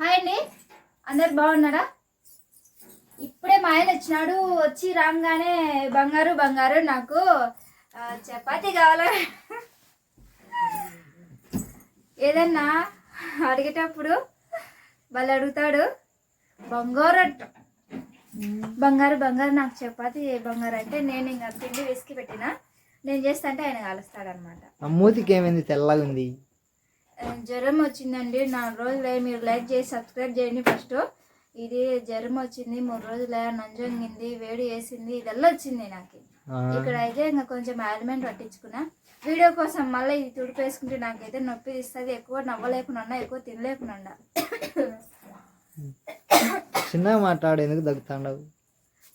Hi అండి. అందరు బాగున్నారా? ఇప్పుడే మా ఆయన వచ్చినాడు. వచ్చి రాగానే బంగారు బంగారు నాకు చపాతి కావాలా? ఏదన్నా అడిగేటప్పుడు వాళ్ళు అడుగుతాడు. బంగారు అంట బంగారు బంగారు నాకు చపాతి బంగారు అంటే నేను ఇంకా పిండి విసికి పెట్టిన. నేను చేస్తా అంటే ఆయన కలుస్తాడనమాట అనమాట మూతికి ఏమైంది తెల్లగా ఉంది జ్వరం వచ్చిందండి. నాలుగు రోజులే మీరు లైక్ చేసి సబ్స్క్రైబ్ చేయండి ఫస్ట్. ఇది జ్వరం వచ్చింది మూడు రోజులే నంజొంగింది వేడి వేసింది ఇదల్లా వచ్చింది నాకు. ఇక్కడ అయితే ఇంకా కొంచెం ఆయిల్మెంట్ పట్టించుకున్నా. వీడియో కోసం మళ్ళీ ఇది తుడిపేసుకుంటే నాకైతే నొప్పి ఇస్తుంది ఎక్కువ నవ్వలేకుండా ఎక్కువ తినలేకుండా. చిన్నగా మాట్లాడు ఎందుకు దగ్గుతాండవు?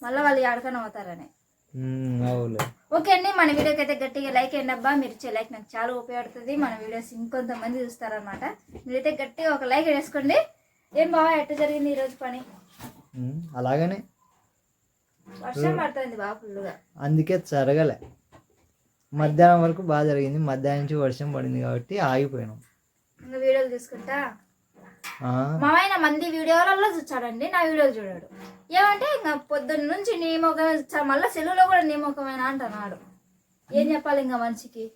మళ్ళీ వాళ్ళు ఆడకని అవుతారని ఓకే అండి మన వీడియోకి అయితే గట్టిగా లైక్ అయ్యండి అబ్బా. మీరు ఇచ్చే లైక్ నాకు చాలా ఉపయోగపడుతుంది. మన వీడియోస్ ఇంకొంతమంది చూస్తారనమాట మీరైతే గట్టిగా ఒక లైక్ వేసుకోండి. ఏం బావా ఎట్ట జరిగింది ఈరోజు పని? అలాగనే. వర్షం పడుతుంది బాగా ఫుల్గా అందుకే జరగలే. మధ్యాహ్నం వరకు బాగా జరిగింది. మధ్యాహ్నం నుంచి వర్షం పడింది కాబట్టి ఆగిపోయినాం. ఇంకా వీడియోలు తీసుకుంటా మా ఆయన మంది వీడియోలలో చూచాడండి నా వీడియోలు చూడాడు. ఏమంటే ఇంకా పొద్దున్న నుంచి నీ ముఖమే మళ్ళీ సెలవులో కూడా నీ ముఖమేనా అంటున్నాడు. ఏం చెప్పాలి ఇంకా మనిషికి?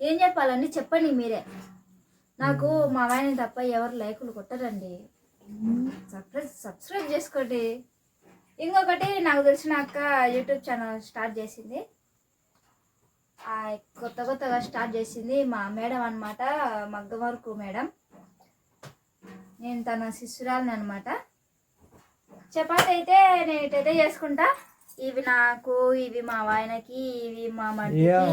ఏం చెప్పాలండి? చెప్పండి మీరే. నాకు మా ఆయన తప్ప ఎవరు లైకులు కొట్టరండి. సబ్స్క్రైబ్ సబ్స్క్రైబ్ చేసుకోండి. ఇంకొకటి నాకు తెలిసిన అక్క యూట్యూబ్ ఛానల్ స్టార్ట్ చేసింది. ఆ కొత్త కొత్తగా స్టార్ట్ చేసింది మా మేడం అనమాట మగ్గవరకు మేడం. నేను తన శిష్యురాలని అనమాట చపాతి అయితే నేను ఇటైతే చేసుకుంటా. ఇవి నాకు ఇవి మా వాయనకి ఇవి మా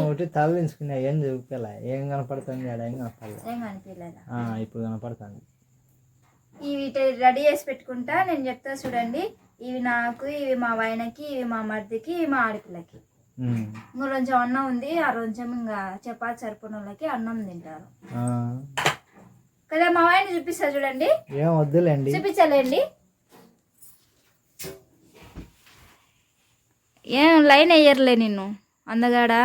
ఒకటి తలదించుకున్నా ఏం చూపించలే ఏం కనపడుతుంది ఏం కనపడలే. ఏం కనిపించలేదా ఇప్పుడు కనపడుతుంది. ఇవి రెడీ చేసి పెట్టుకుంటా. నేను చెప్తా చూడండి. ఇవి నాకు ఇవి మా వాయనకి ఇవి మా మరిదికి ఇవి మా ఆడపిల్లకి. ఇంకా కొంచెం అన్నం ఉంది. ఆ కొంచెం ఇంకా చపాతి సరిపోయిన వాళ్ళకి అన్నం తింటారు. కదా మా వాయన చూపిస్తా చూడండి. ఏం వద్దులేండి. చూపించలేండి. ఏం లైన్ వేయర్లే నిన్ను. అందగాడా?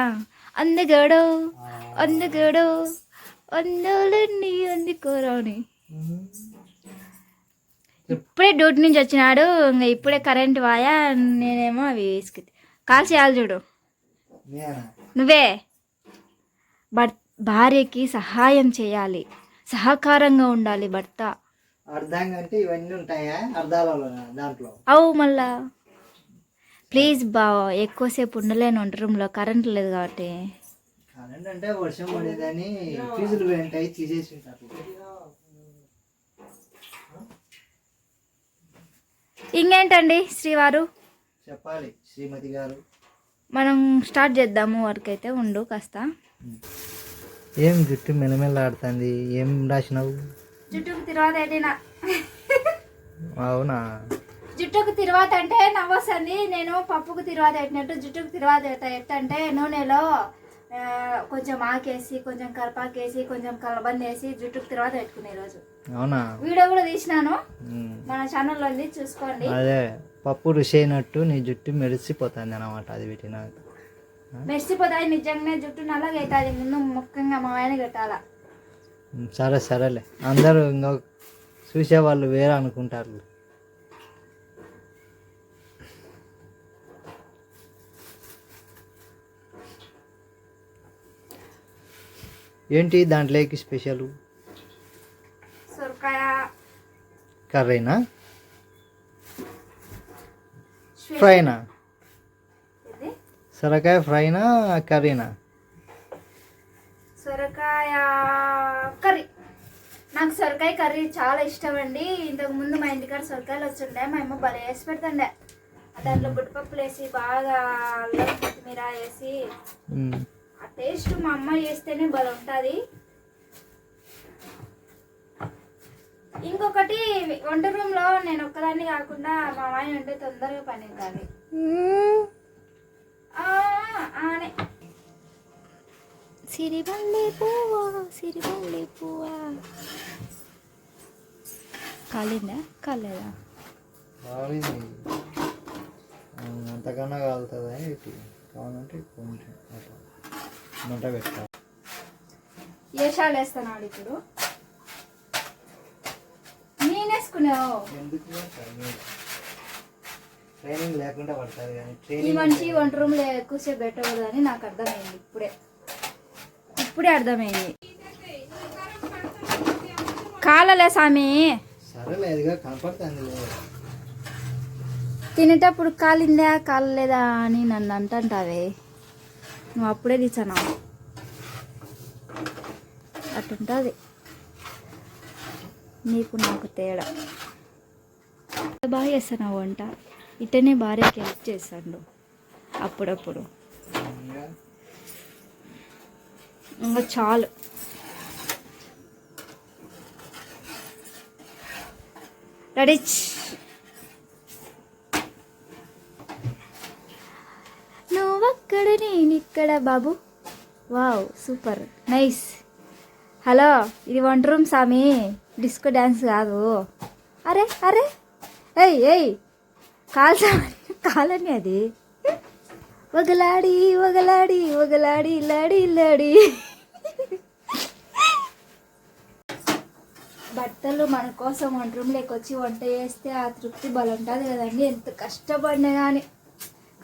అందగాడు? అందగాడు? అందోళ్ళని అందుకోరాని ఇప్పుడే డ్యూటీ నుంచి వచ్చినాడు. ఇంకా ఇప్పుడే కరెంట్ వాయా నేనేమో అవి వేసుకు కాల్ చేయాలి చూడు? నువ్వే. భర్ భార్యకి సహాయం చేయాలి. సహకారంగా ఉండాలి భర్త. అర్థంగా అంటే ఇవన్నీ ఉంటాయా? అర్థాలలో దాంట్లో. అవు మళ్ళా. ప్లీజ్ బావ ఎక్కువసేపు ఉండలేను వంట రూమ్లో. కరెంట్ లేదు కాబట్టి. కరెంట్ అంటే వర్షం పడేదని ఫీజులు పోయింటాయి తీసేసి ఉంటారు. ఇంకేంటండి శ్రీవారు? చెప్పాలి శ్రీమతి గారు. మనం స్టార్ట్ చేద్దాము వర్క్ అయితే ఉండు కాస్త. ఏం జుట్టు మెలమెల్లాడుతుంది ఏం రాసినావు? జుట్టుకు తిరువాత ఎట్టినా అవునా? జుట్టుకు తిరువాత అంటే నవ్వొస్తుంది. నేను పప్పుకు తిరువాత పెట్టినట్టు జుట్టుకు తిరువాత ఎట్ట ఎట్ట అంటే నూనెలో కొంచెం ఆకేసి కొంచెం కరపాకేసి కొంచెం కలబంద వేసి జుట్టుకు తిరువాత పెట్టుకునే రోజు. అవునా? వీడియో కూడా తీసినాను. మన ఛానల్లో ఉంది చూసుకోండి. అదే పప్పు రుచి అయినట్టు నీ జుట్టు మెరిసిపోతుంది అనమాట అది పెట్టినాక. మెరిసిపోతాయి నిజంగానే జుట్టు నల్లగా అవుతుంది. ముందు ముఖ్యంగా మా ఆయన కట్టాల. సరే సరేలే. అందరూ ఇంకా చూసేవాళ్ళు వేరే అనుకుంటారు. ఏంటి దాంట్లోకి స్పెషల్? సొరకాయ. కర్రీనా? ఫ్రైనా? సొరకాయ ఫ్రైనా కర్రీనా? సొరకాయ కర్రీ. నాకు సొరకాయ కర్రీ చాలా ఇష్టం అండి ఇంతకు ముందు మా ఇంటికాడ సొరకాయలు వచ్చిండే మా అమ్మ భలే వేసి పెడుతుండే. దాంట్లో బుడ్డపప్పులు వేసి బాగా అల్లం కొత్తిమీర వేసి. ఆ టేస్ట్ మా అమ్మ చేస్తేనే భలే ఉంటుంది ఇంకొకటి వంట రూమ్లో నేను ఒక్కదాన్ని కాకుండా మా ఆయన ఉంటే తొందరగా పని కాదు సిరిమల్లె పువ్వా సిరిమల్లె పువ్వా. కాలిందా? కాలేదా? కాలింది. అంతకన్నా కాలుతుందా ఏంటి? కావాలంటే కొంచెం అట్లా. మంట పెట్టాలి. ఏషాలు వేస్తున్నాడు ఇప్పుడు. నేనే నేర్చుకున్నావు ఎందుకు పడతారు మీరు? ట్రైనింగ్ లేకుండా పడతారు కానీ ఈ మనిషి వంట రూమ్లో ఎక్కువసేపు పెట్టకూడదని నాకు అర్థమైంది ఇప్పుడే. ఇప్పుడే అర్థమైంది. కాలలే లేదు తినేటప్పుడు కాలిందా కాలలేదా అని నన్ను అంటుంటావే. నువ్వు అప్పుడే తీసాను అట్టుంటుంది నీకు నాకు తేడా. బాగా చేస్తాను వంట ఇట్టనే భార్యకి హెల్ప్ చేస్తాడు. అప్పుడప్పుడు. ఇంకా చాలు. రెడీ నువ్వక్కడ నేనిక్కడ బాబు. వావ్ సూపర్ నైస్ హలో ఇది వంట రూమ్ సామి. డిస్కో డ్యాన్స్ కాదు. అరే అరే. ఏయ్ ఏయ్. కాల్ సామి కాలని అది. వగలాడి వగలాడి వగలాడి లాడి లాడి. భర్తలు మన కోసం వంట రూమ్లోకి వచ్చి వంట చేస్తే ఆ తృప్తి బలంటుంది కదండి. ఎంత కష్టపడినా కానీ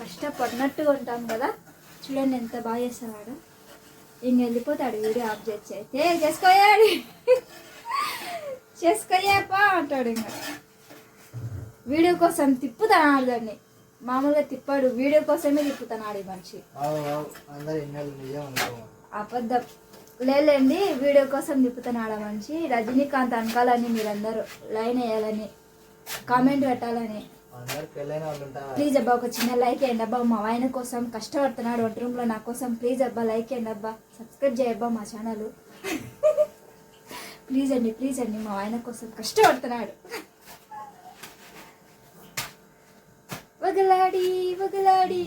కష్టపడినట్టుగా ఉంటాం కదా. చూడండి ఎంత బాగా చేస్తాడు ఇంక వెళ్ళిపోతాడు వీడియో ఆఫ్ చేసి అయితే. చేసుకోయాడు చేసుకోయాపా అంటాడు ఇంకా. వీడియో కోసం తిప్పుతాడు దాన్ని మామూలుగా తిప్పాడు. వీడియో కోసమే తిప్పుతున్నాడు ఈ మనిషి. అబద్ధం. లేదండి వీడియో కోసం తిప్పుతున్నాడు ఆ మనిషి. రజనీకాంత్ అనకాలని మీరందరూ. లైన్ వేయాలని కామెంట్ పెట్టాలని. ప్లీజ్ అబ్బా ఒక చిన్న లైక్ వేయండి అబ్బా. మా ఆయన కోసం కష్టపడుతున్నాడు వంట రూమ్లో. నా కోసం ప్లీజ్ అబ్బా లైక్ వేయండి అబ్బా. సబ్స్క్రైబ్ చేయబ్బా మా ఛానల్. ప్లీజ్ అండి ప్లీజ్ అండి. మా ఆయన కోసం కష్టపడుతున్నాడు. వగలాడి వగలాడి